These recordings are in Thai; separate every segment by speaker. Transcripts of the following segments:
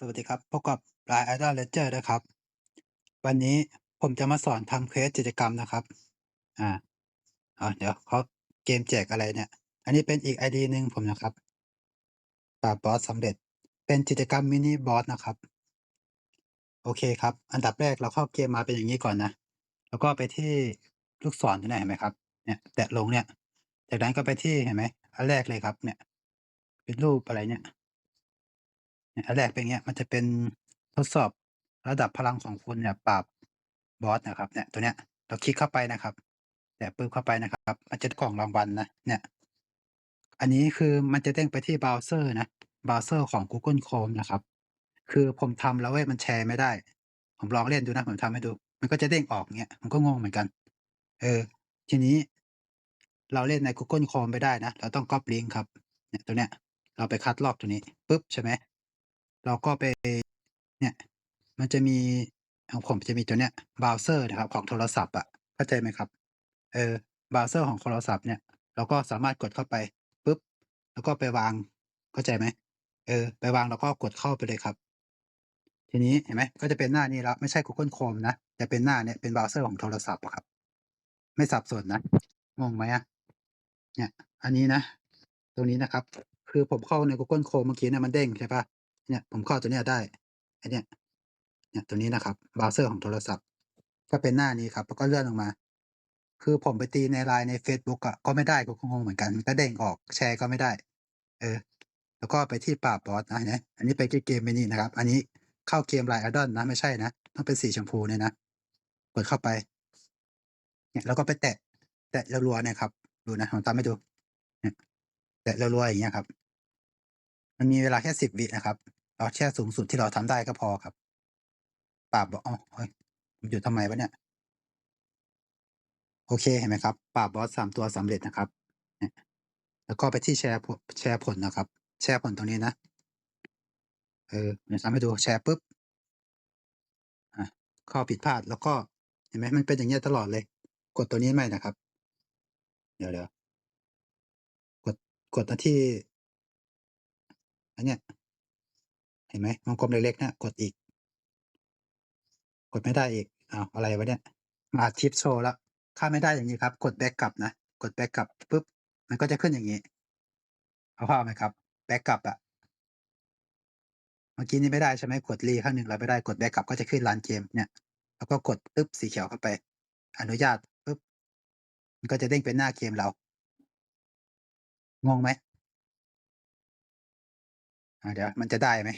Speaker 1: สวัสดีครับ พบกับ Line Idol Ledger นะครับ วันนี้ผมจะมาสอนทำเควสกิจกรรมนะครับ อ่าอ่าเดี๋ยวเขาเกมแจกอะไรเนี่ย อันนี้เป็นอีก ID หนึ่งผมนะครับปราบบอสสำเร็จ เป็นกิจกรรมมินิบอสนะครับ โอเคครับ อันดับแรกเราเข้าเกมมาเป็นอย่างนี้ก่อนนะ แล้วก็ไปที่ลูกศรตรงนี้เห็นไหมครับ เนี่ย แตะลงเนี่ย จากนั้นก็ไปที่เห็นไหม อันแรกเลยครับ เนี่ย เป็นรูปอะไรเนี่ย อันแรกเป็นเงี้ย มันจะเป็นทดสอบระดับพลังของคุณเนี่ยปราบบอสนะครับ เนี่ย ตัวเนี้ย เราคลิกเข้าไปนะครับ แตะปึ๊บเข้าไปนะครับ มันจะกล่องรางวัลนะ เนี่ย อันนี้คือมันจะเด้งไปที่เบราว์เซอร์นะเบราว์เซอร์ของ Google Chrome นะครับ คือผมทำแล้วเว้ยมันแชร์ไม่ได้ ผมลองเล่นดูนะ ผมทำให้ดู มันก็จะเด้งออกเงี้ยผมก็งงเหมือนกัน เออ ทีนี้ เราเล่นใน Google Chrome ไม่ได้นะ เราต้องก๊อปลิงก์ครับ เนี่ยตัวเนี้ย เราไปคัดลอกตัวนี้ปึ๊บใช่ไหม เราก็ไปเนี่ยมันจะมีของผมจะมีตัวเนี้ยเบราว์เซอร์นะครับของโทรศัพท์อะเข้าใจไหมครับ?เออเบราว์เซอร์ของโทรศัพท์เนี่ยเราก็สามารถกดเข้าไปปึ๊บแล้วก็ไปวางเข้าใจไหม?เออ ไปวางแล้วก็กดเข้าไปเลยครับ ทีนี้เห็นไหมก็จะเป็นหน้านี้แล้วไม่ใช่ Google Chrome นะจะเป็นหน้าเนี้ยเป็นเบราว์เซอร์ของโทรศัพท์ครับ ไม่สับสนนะงงไหมอะ?เนี่ย อันนี้นะ ตรงนี้นะครับ คือผมเข้าใน Google Chrome เมื่อกี้เนี่ยมันเด้งใช่ปล่า เนี่ยผมเข้าตัวเนี้ยได้ไอเนี่ยเนี่ยตัวนี้นะครับเบราว์เซอร์ของโทรศัพท์ ก็เป็นหน้านี้ครับ แล้วก็เลื่อนลงมา คือผมไปตีใน LINE ในเฟซบุ๊กอะก็ไม่ได้ก็งงเหมือนกันก็เด้งออกแชร์ก็ไม่ได้ เออ แล้วก็ไปที่ปราบบอสนะเนไหมอันนี้ไปที่เกมไอ้นี่นะครับ อันนี้เข้าเกม LINE Idol นะไม่ใช่นะต้องเป็นสีชมพูเนี่ยนะกดเข้าไป เนี่ยแล้วก็ไปแตะ แตะรัวๆเนี่ยครับ ดูนะผมทำให้ดูเนี่ยแตะรัวๆอย่างเงี้ยครับ มันมีเวลาแค่10วินะครับ เอาแค่สูงสุดที่เราทำได้ก็พอครับปราบอ้าวเฮ้ยมันหยุดทำไมวะเนี่ย?โอเคเห็นไหมครับปราบบอส3ตัวสำเร็จนะครับแล้วก็ไปที่แชร์แชร์ผลนะครับ แชร์ผลตรงนี้นะ เออเดี๋ยวทำให้ดูแชร์ปุ๊บอาข้อผิดพลาดแล้วก็เห็นไหมมันเป็นอย่างเงี้ยตลอดเลย กดตัวนี้ใหม่นะครับ เดี๋ยวๆกดกดอันที่อันเนี้ย ห็นไหมวงกลมเล็กๆเนี่ยกดอีก กดไม่ได้อีกอ้าวอะไรวะเนี่ยมาอัดคลิปโชว์แล้วถ้าไม่ได้อย่างงี้ครับ กด Back กลับนะ กด Back กลับปุ๊บ มันก็จะขึ้นอย่างงี้เอาภาพไหมครับ Back กลับอะเมื่อกี้นี้ไม่ได้ใช่ไหมกด re ครั้งหนึ่งแล้วไม่ได้กด Back กลับก็จะขึ้นร้านเกมเนี่ยแล้วก็กดปึ๊บสีเขียวเข้าไป อนุญาตปุ๊บมันก็จะเด้งเป็นหน้าเกมเรา งงไหม? อาเดี๋ยวมันจะได้ไหม?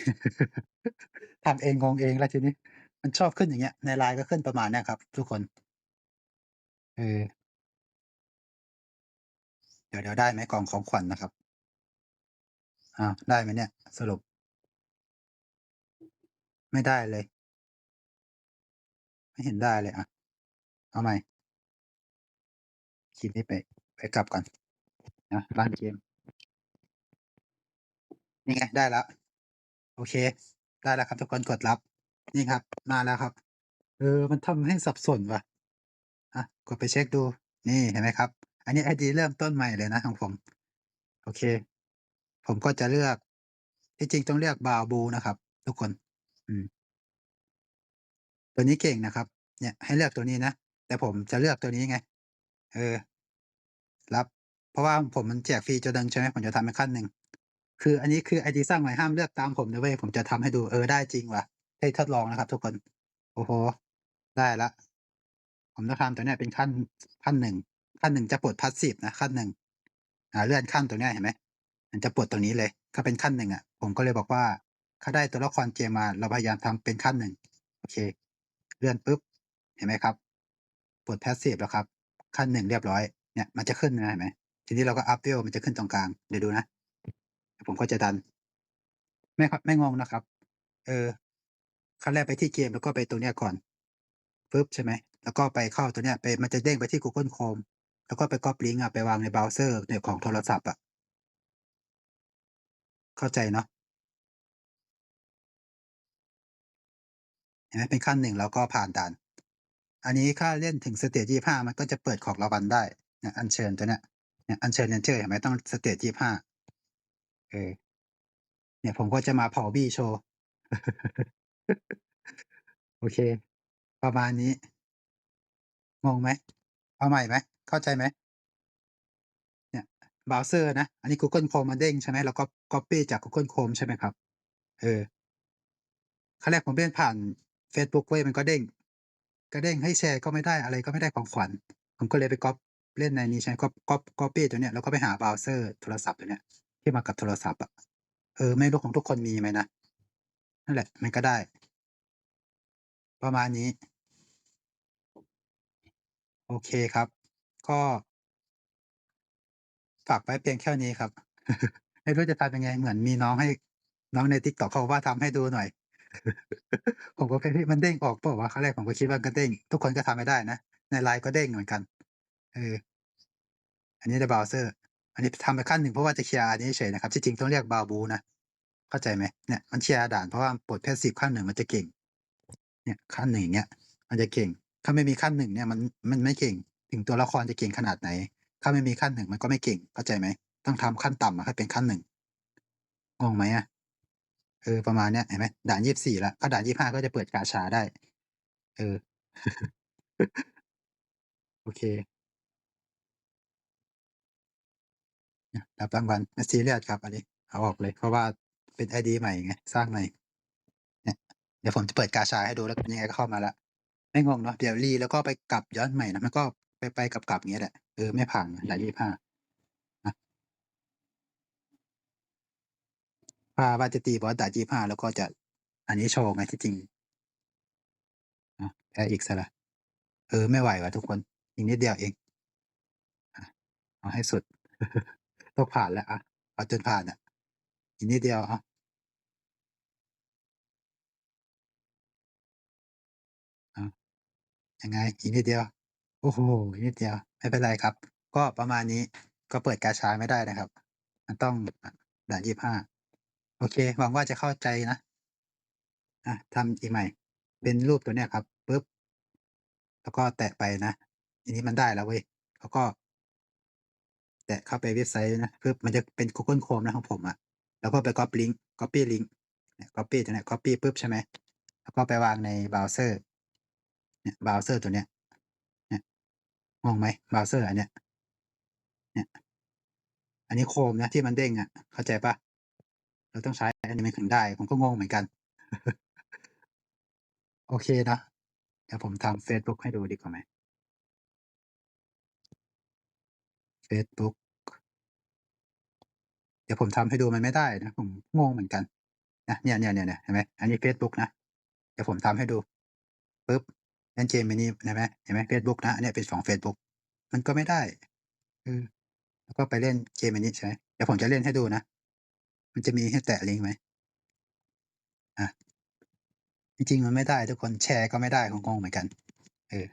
Speaker 1: ทำเองงงเองแล้วทีนี้ มันชอบขึ้นอย่างเงี้ย ใน LINE ก็ขึ้นประมาณเนี้ยครับทุกคน เออ เดี๋ยวๆได้ไหมกล่องของขวัญนะครับ?อ้าวได้ไหมเนี่ย สรุป?ไม่ได้เลย ไม่เห็นได้เลยอะเอาใหม่คลิปนี้ไปไปกลับก่อนนะร้านเกม นี่ไงได้แล้วโอเค ได้แล้วครับทุกคนกดรับ นี่ครับ มาแล้วครับ เออ มันทำให้สับสนว่ะอะกดไปเช็กดู นี่เห็นไหมครับ อันนี้ ID เริ่มต้นใหม่เลยนะของผม โอเค ผมก็จะเลือก ที่จริงต้องเลือก Brown Blue นะครับ ทุกคน อืม ตัวนี้เก่งนะครับ เนี่ย ให้เลือกตัวนี้นะ แต่ผมจะเลือกตัวนี้ไง เออ รับ เพราะว่าผมมันแจกฟรีตัวหนึ่งใช่ไหมผมจะทำเป็นขั้นหนึ่ง คืออันนี้คือ ID สร้างใหม่ห้ามเลือกตามผมนะเว้ยผมจะทำให้ดูเออได้จริงว่ะ ให้ทดลองนะครับ ทุกคน โอ้โฮได้ล้วผมจะทำตัวเนี้ยเป็นขั้นขั้น1ขั้น1จะปลดพาสซีฟนะขั้น1อ่าเลื่อนขั้นตรงเนี้ยเห็นไหมมันจะปลดตรงนี้เลยก็เป็นขั้น1อะผมก็เลยบอกว่าถ้าได้ตัวละครเกมมา เราพยายามทำเป็นขั้น1โอเค เลื่อนปุ๊บเห็นไหมครับปลดพาสซีฟแล้วครับ ขั้น1เรียบร้อยเนี่ยมันจะขึ้นมาเห็นไหมทีนี้เราก็อัป Level มันจะขึ้นตรงกลางเดี๋ยวดูนะ ผมก็จะดัน ไม่ครับไม่งงนะครับ เออขั้นแรกไปที่เกมแล้วก็ไปตรงเนี้ยก่อนปึ๊บใช่ไหม แล้วก็ไปเข้าตัวเนี้ยไปมันจะเด้งไปที่ Google Chrome แล้วก็ไปก๊อปลิงก์อะไปวางในเบราว์เซอร์เนี่ยของโทรศัพท์อะ เข้าใจเนาะ?เห็นไหมเป็นขั้น1แล้วก็ผ่านด่าน อันนี้ถ้าเล่นถึงสเตจ25มันก็จะเปิดของรางวัลได้เนี่ยอัญเชิญตัวเนี้ยเนี่ยอัญเชิญ Ranger เห็นไหมต้องสเตจ25 เออ เนี่ยผมก็จะมาเผาบี้โชว์ โอเค ประมาณนี้ งงไหม เอาใหม่ไหม เข้าใจไหม?เนี่ยเบราว์เซอร์นะ อันนี้ Google Chrome มันเด้งใช่ไหมเราก็ก๊อบปี้จาก Google Chrome ใช่ไหมครับ เออครั้งแรกผมเล่นผ่านเฟซบุ๊กเว้ยมันก็เด้ง ก็เด้งให้แชร์ก็ไม่ได้อะไรก็ไม่ได้ของขวัญ ผมก็เลยไปก๊อบเล่นในนี้ใช่ไหมก๊อบก๊อบก๊อบปี้ตัวเนี้ยแล้วก็ไปหาเบราว์เซอร์โทรศัพท์ตัวเนี้ย ที่มากับโทรศัพท์อะเออ ไม่รู้ของทุกคนมีไหมนะ นั่นแหละ มันก็ได้ ประมาณนี้ โอเคครับ ก็ฝากไว้เพียงแค่นี้ครับ ไม่รู้จะทำยังไง เหมือนมีน้องให้ น้องใน TikTok เขาว่า"ทำให้ดูหน่อย"ผมก็เฮ้ยมันเด้งออกเปล่าวะครั้งแรกผมก็คิดว่าก็เด้ง ทุกคนก็ทำไม่ได้นะ ใน LINE ก็เด้งเหมือนกัน เออ อันนี้ในเบราว์เซอร์ อันนี้ทำไปขั้นหนึ่งเพราะว่าจะเคลียร์อันนี้เฉยนะครับที่จริงต้องเรียก Browse นะเข้าใจไหม?เนี่ยมันเคลียร์ด่านเพราะว่าปลด Passive ขั้น1มันจะเก่ง เนี่ยขั้น1อย่งเงี้ย มันจะเก่ง ถ้าไม่มีขั้น1เนี่ยมันมันไม่เก่ง ถึงตัวละครจะเก่งขนาดไหน ถ้าไม่มีขั้น1มันก็ไม่เก่งเข้าใจไหม?ต้องทำขั้นต่ำอะให้เป็นขั้น1งงไหมอะ?เออประมาณเนี้ยเห็นไหมด่าน24แล้วถ้าด่าน25ก็จะเปิดกาชาได้ เออ โอเค รับรางวัลซีเรียสครับอันนี้เอาออกเลย เพราะว่าเป็นไอดีใหม่ไงสร้างใหม่เดี๋ยวผมจะเปิดกาชาให้ดูแล้วยังไงก็เข้ามาแล้วไม่งงเนาะเดี๋ยว re แล้วก็ไปกลับย้อนใหม่นะมันก็ไปๆกลับๆอย่างเงี้ยแหละเออไม่ผ่านด่าน25นะว่าว่าจะตีบอสด่าน25แล้วก็จะอันนี้โชว์ไงที่จริงแพ้อีกเสียแล้วเออไม่ไหวว่ะทุกคนอีกนิดเดียวเองเอาให้สุด ต้องผ่านแล้วอะเอาจนผ่านอะอีกนิดเดียวอาอ้าวยังไงอีกนิดเดียวโอ้โฮอีกนิดเดียวไม่เป็นไรครับ ก็ประมาณนี้ก็เปิดกาชาไม่ได้นะครับ มันต้องด่าน25โอเคหวังว่าจะเข้าใจนะอะทำอีกใหม่ เป็นรูปตัวเนี้ยครับปึ๊บแล้วก็แตะไปนะทีนี้มันได้แล้วเว้ยแล้วก็ แตะเข้าไปเว็บไซต์นะปึ๊บมันจะเป็น Google Chrome นะของผมอะแล้วก็ไปก๊อบลิงก์ Copy ลิงก์เนี่ยก๊อบปี้ตัวเนี้ยก๊อบปี้ปุ๊บใช่ไหมแล้วก็ไปวางในเบราว์เซอร์เนี่ยเบราว์เซอร์ตัวเนี้ยเนี่ยงงไหมเบราว์เซอร์อันเนี้ยเนี่ยอันนี้ Chrome นะที่มันเด้งอะเข้าใจปล่า?เราต้องใช้อันนี้มันถึงได้ ผมก็งงเหมือนกัน โอเคนะเดี๋ยวผมทำเฟซบุ๊กให้ดูดีกว่าไหม? เฟซบุ๊กเดี๋ยวผมทำให้ดูมันไม่ได้นะผมงงเหมือนกันนะเนี่ยๆๆๆเนี่ยเห็นไหมอันนี้เฟซบุ๊กนะ เดี๋ยวผมทำให้ดูปึ๊บเล่นเกม Mini เห็นไหมเห็นไหมเฟซบุ๊กนะอันเนี้ยเป็นของเฟซบุ๊กมันก็ไม่ได้อแล้วก็ไปเล่นเกมอันนี้ใช่ไหมเดี๋ยวผมจะเล่นให้ดูนะ มันจะมีให้แตะลิงก์ไหม?อะจริงๆมันไม่ได้ทุกคนแชร์ก็ไม่ได้ผมงงเหมือนกัน เออ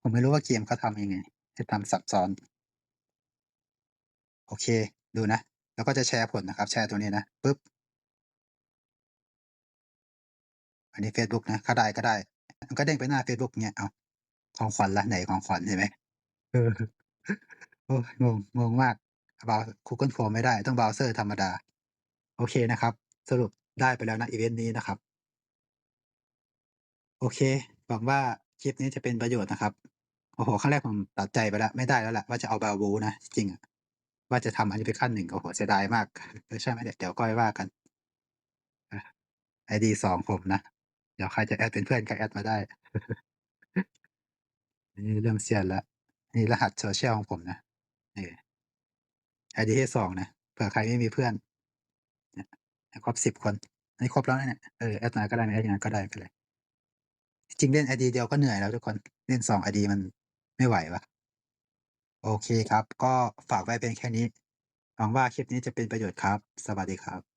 Speaker 1: ผมไม่รู้ว่าเกมเขาทำยังไงให้ทำซับซ้อน โอเค ดูนะ แล้วก็จะแชร์ผลนะครับ แชร์ตัวนี้นะปึ๊บ อันนี้เฟซบุ๊กนะถ้าได้ก็ได้ มันก็เด้งไปหน้าเฟซบุ๊กเงี้ยเอาของขวัญละไหนของขวัญเห็นไหมเออโอ๊ยงงงงมากเบราว์ Google Chrome ไม่ได้ต้องเบราว์เซอร์ธรรมดา โอเคนะครับ สรุปได้ไปแล้วนะอิเวนต์นี้นะครับ โอเคหวังว่าคลิปนี้จะเป็นประโยชน์นะครับ โอ้โฮครั้งแรกผมตัดใจไปแล้ว ไม่ได้แล้วแหละว่าจะเอา Browse นะ จริงอะ ว่าจะทำอันนี้เป็นขั้น1โอ้โฮเสียดายมากเออช่างมันเถอะเดี๋ยวค่อยว่ากันไอดี2ผมนะ เดี๋ยวใครจะแอดเป็นเพื่อนก็แอดมาได้ นี่เริ่มเซียนแล้วนี่รหัส social ของผมนะเออไอดีที่2นะเผื่อใครไม่มีเพื่อนครบ10คนอันนี้ครบแล้วนะเนี่ยเออแอดมาก็ได้ไม่แอดงไงก็ได้ไม่เป็นไรจริงเล่นไอดีเดียวก็เหนื่อยแล้วทุกคนเล่น2ไอดีมันไม่ไหวว่ะ โอเคครับ ก็ฝากไว้เพียงแค่นี้ หวังว่าคลิปนี้จะเป็นประโยชน์ครับ สวัสดีครับ